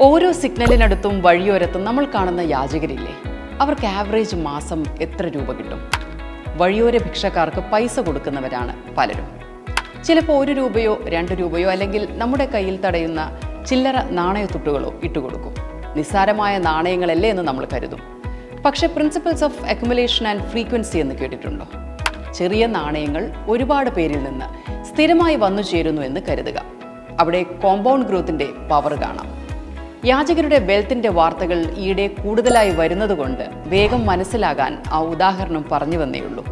ഓരോ സിഗ്നലിനടുത്തും വഴിയോരത്തും നമ്മൾ കാണുന്ന യാചകരില്ലേ? അവർക്ക് ആവറേജ് മാസം എത്ര രൂപ കിട്ടും? വഴിയോര ഭിക്ഷക്കാർക്ക് പൈസ കൊടുക്കുന്നവരാണ് പലരും. ചിലപ്പോൾ ഒരു രൂപയോ രണ്ട് രൂപയോ അല്ലെങ്കിൽ നമ്മുടെ കയ്യിൽ തടയുന്ന ചില്ലറ നാണയത്തുട്ടുകളോ ഇട്ടുകൊടുക്കും. നിസ്സാരമായ നാണയങ്ങളല്ലേ എന്ന് നമ്മൾ കരുതും. പക്ഷേ principles of accumulation and frequency എന്ന് കേട്ടിട്ടുണ്ടോ? ചെറിയ നാണയങ്ങൾ ഒരുപാട് പേരിൽ നിന്ന് സ്ഥിരമായി വന്നു ചേരുന്നു എന്ന് കരുതുക. അവിടെ കോമ്പൗണ്ട് ഗ്രോത്തിന്റെ പവർ കാണാം. യാചകരുടെ വെൽത്തിന്റെ വാർത്തകൾ ഈയിടെ കൂടുതലായി വരുന്നതുകൊണ്ട് വേഗം മനസ്സിലാകാൻ ആ ഉദാഹരണം പറഞ്ഞു വന്നേയുള്ളൂ.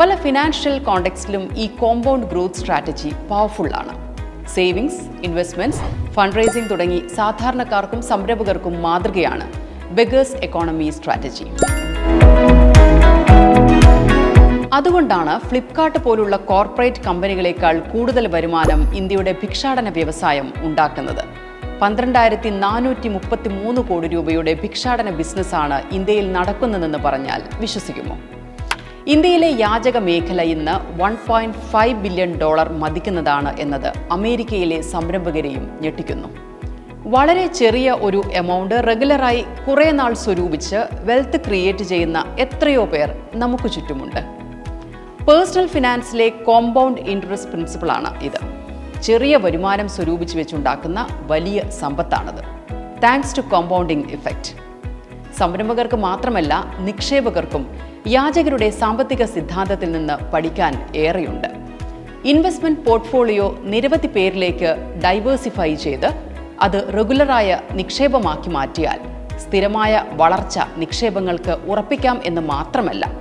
പല ഫിനാൻഷ്യൽ കോണ്ടെക്സ്റ്റിലും ഈ കോമ്പൗണ്ട് ഗ്രോത്ത് സ്ട്രാറ്റജി പവർഫുൾ ആണ്. സേവിങ്സ് ഇൻവെസ്റ്റ്മെന്റ്സ് ഫണ്ട് റേസിംഗ് തുടങ്ങി സാധാരണക്കാർക്കും സംരംഭകർക്കും മാതൃകയാണ് ബെഗേഴ്സ് എക്കോണമി സ്ട്രാറ്റജി അതുകൊണ്ടാണ് ഫ്ലിപ്കാർട്ട് പോലുള്ള കോർപ്പറേറ്റ് കമ്പനികളെക്കാൾ കൂടുതൽ വരുമാനം ഇന്ത്യയുടെ ഭിക്ഷാടന വ്യവസായം ഉണ്ടാക്കുന്നത്. പന്ത്രണ്ടായിരത്തി നാനൂറ്റി മുപ്പത്തി മൂന്ന് കോടി രൂപയുടെ ഭിക്ഷാടന ബിസിനസ്സാണ് ഇന്ത്യയിൽ നടക്കുന്നതെന്ന് പറഞ്ഞാൽ വിശ്വസിക്കുമോ? ഇന്ത്യയിലെ യാചക മേഖല ഇന്ന് one point five billion dollar മതിക്കുന്നതാണ് എന്നത് അമേരിക്കയിലെ സംരംഭകരെയും ഞെട്ടിക്കുന്നു. വളരെ ചെറിയ ഒരു എമൗണ്ട് റെഗുലറായി കുറേ നാൾ സ്വരൂപിച്ച് വെൽത്ത് ക്രിയേറ്റ് ചെയ്യുന്ന എത്രയോ പേർ നമുക്ക് ചുറ്റുമുണ്ട്. പേഴ്സണൽ ഫിനാൻസിലെ കോമ്പൗണ്ട് ഇൻട്രസ്റ്റ് പ്രിൻസിപ്പിളാണ് ഇത്. ചെറിയ വരുമാനം സ്വരൂപിച്ച് വെച്ചുണ്ടാക്കുന്ന വലിയ സമ്പത്താണത്. താങ്ക്സ് ടു കോമ്പൗണ്ടിംഗ് ഇഫക്റ്റ് സംരംഭകർക്ക് മാത്രമല്ല നിക്ഷേപകർക്കും യാചകരുടെ സാമ്പത്തിക സിദ്ധാന്തത്തിൽ നിന്ന് പഠിക്കാൻ ഏറെയുണ്ട്. ഇൻവെസ്റ്റ്മെന്റ് പോർട്ട്ഫോളിയോ നിരവധി പേരിലേക്ക് ഡൈവേഴ്സിഫൈ ചെയ്ത് അത് റെഗുലറായ നിക്ഷേപമാക്കി മാറ്റിയാൽ സ്ഥിരമായ വളർച്ച നിക്ഷേപങ്ങൾക്ക് ഉറപ്പിക്കാം എന്ന് മാത്രമല്ല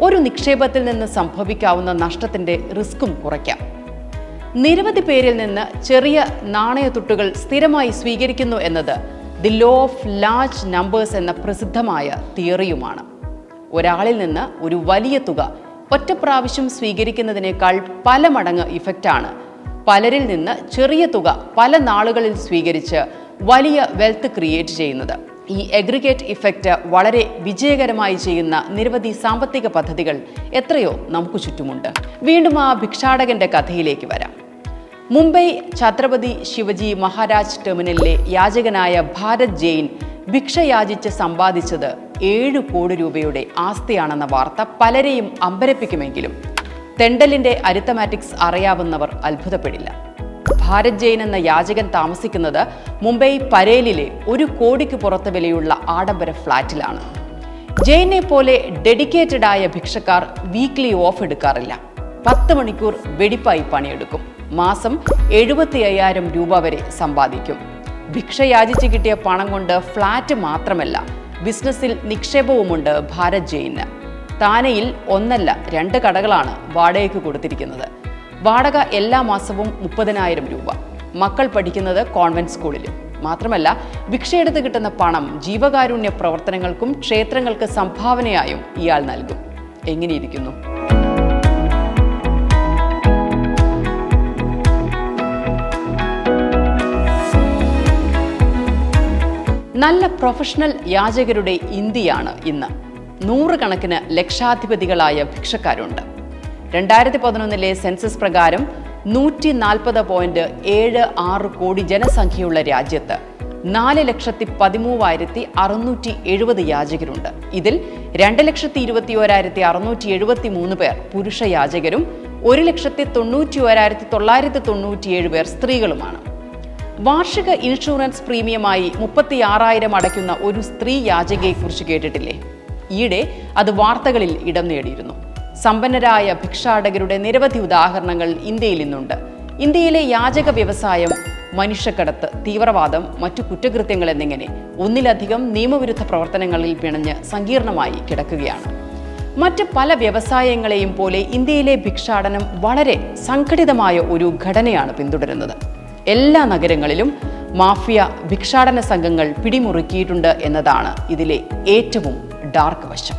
ഒരു നിക്ഷേപത്തിൽ നിന്ന് സംഭവിക്കാവുന്ന നഷ്ടത്തിന്റെ റിസ്ക്കും കുറയ്ക്കാം. നിരവധി പേരിൽ നിന്ന് ചെറിയ നാണയത്തുട്ടുകൾ സ്ഥിരമായി സ്വീകരിക്കുന്നു എന്നത് the law of large numbers എന്ന പ്രസിദ്ധമായ തിയറിയുമാണ്. ഒരാളിൽ നിന്ന് ഒരു വലിയ തുക ഒറ്റ പ്രാവശ്യം സ്വീകരിക്കുന്നതിനേക്കാൾ പല മടങ്ങ് ഇഫക്റ്റാണ് പലരിൽ നിന്ന് ചെറിയ തുക പല നാളുകളിൽ സ്വീകരിച്ച് വലിയ വെൽത്ത് ക്രിയേറ്റ് ചെയ്യുന്നത്. ഈ എഗ്രിഗേറ്റ് ഇഫക്റ്റ് വളരെ വിജയകരമായി ചെയ്യുന്ന നിരവധി സാമ്പത്തിക പദ്ധതികൾ എത്രയോ നമുക്ക് ചുറ്റുമുണ്ട്. വീണ്ടും ആ ഭിക്ഷാടകന്റെ കഥയിലേക്ക് വരാം. മുംബൈ ഛത്രപതി ശിവജി മഹാരാജ് ടെർമിനലിലെ യാചകനായ ഭാരത് ജെയിൻ ഭിക്ഷ യാചിച്ച് സമ്പാദിച്ചത് ഏഴ് കോടി രൂപയുടെ ആസ്തിയാണെന്ന വാർത്ത പലരെയും അമ്പരപ്പിക്കുമെങ്കിലും തെണ്ടലിന്റെ അരിത്തമാറ്റിക്സ് അറിയാവുന്നവർ അത്ഭുതപ്പെടില്ല. ഭാരത് ജെയിൻ എന്ന യാചകൻ താമസിക്കുന്നത് മുംബൈ പരേലിലെ ഒരു കോടിക്ക് പുറത്ത് വിലയുള്ള ആഡംബര ഫ്ളാറ്റിലാണ്. ജെയിനെ പോലെ ഡെഡിക്കേറ്റഡ് ആയ ഭിക്ഷക്കാർ വീക്ക്ലി ഓഫ് എടുക്കാറില്ല. പത്ത് മണിക്കൂർ വെടിപ്പായി പണിയെടുക്കും. മാസം എഴുപത്തി അയ്യായിരം രൂപ വരെ സമ്പാദിക്കും. ഭിക്ഷ യാചിച്ച് കിട്ടിയ പണം കൊണ്ട് ഫ്ളാറ്റ് മാത്രമല്ല ബിസിനസ്സിൽ നിക്ഷേപവുമുണ്ട് ഭാരത് ജെയിന്. താനയിൽ ഒന്നല്ല രണ്ട് കടകളാണ് വാടകയ്ക്ക് കൊടുത്തിരിക്കുന്നത്. വാടക എല്ലാ മാസവും മുപ്പതിനായിരം രൂപ. മക്കൾ പഠിക്കുന്നത് കോൺവെന്റ് സ്കൂളിലും. മാത്രമല്ല ഭിക്ഷയെടുത്ത് കിട്ടുന്ന പണം ജീവകാരുണ്യ പ്രവർത്തനങ്ങൾക്കും ക്ഷേത്രങ്ങൾക്ക് സംഭാവനയായും ഇയാൾ നൽകും. എങ്ങനെയിരിക്കുന്നു? നല്ല പ്രൊഫഷണൽ യാചകരുടെ ഇന്ത്യയാണ് ഇന്ന്. നൂറുകണക്കിന് ലക്ഷാധിപതികളായ ഭിക്ഷക്കാരുണ്ട്. രണ്ടായിരത്തി പതിനൊന്നിലെ സെൻസസ് പ്രകാരം നൂറ്റി നാൽപ്പത് പോയിന്റ് ഏഴ് ആറ് കോടി ജനസംഖ്യയുള്ള രാജ്യത്ത് നാല് ലക്ഷത്തി പതിമൂവായിരത്തി അറുന്നൂറ്റി എഴുപത് യാചകരുണ്ട്. ഇതിൽ രണ്ട് ലക്ഷത്തി ഇരുപത്തി ഒരായിരത്തി അറുന്നൂറ്റി എഴുപത്തി മൂന്ന് പേർ പുരുഷ യാചകരും ഒരു ലക്ഷത്തി തൊണ്ണൂറ്റി ഒരായിരത്തി തൊള്ളായിരത്തി തൊണ്ണൂറ്റിയേഴ് പേർ സ്ത്രീകളുമാണ്. വാർഷിക ഇൻഷുറൻസ് പ്രീമിയമായി മുപ്പത്തി ആറായിരം അടയ്ക്കുന്ന ഒരു സ്ത്രീ യാചകയെക്കുറിച്ച് കേട്ടിട്ടില്ലേ? ഈയിടെ അത് വാർത്തകളിൽ ഇടം നേടിയിരുന്നു. സമ്പന്നരായ ഭിക്ഷാടകരുടെ നിരവധി ഉദാഹരണങ്ങൾ ഇന്ത്യയിൽ ഇന്നുണ്ട്. ഇന്ത്യയിലെ യാചക വ്യവസായം മനുഷ്യക്കടത്ത് തീവ്രവാദം മറ്റു കുറ്റകൃത്യങ്ങൾ എന്നിങ്ങനെ ഒന്നിലധികം നിയമവിരുദ്ധ പ്രവർത്തനങ്ങളിൽ പിണഞ്ഞ് സങ്കീർണമായി കിടക്കുകയാണ്. മറ്റ് പല വ്യവസായങ്ങളെയും പോലെ ഇന്ത്യയിലെ ഭിക്ഷാടനം വളരെ സംഘടിതമായ ഒരു ഘടനയാണ് പിന്തുടരുന്നത്. എല്ലാ നഗരങ്ങളിലും മാഫിയ ഭിക്ഷാടന സംഘങ്ങൾ പിടിമുറുക്കിയിട്ടുണ്ട് എന്നതാണ് ഇതിലെ ഏറ്റവും ഡാർക്ക് വശം.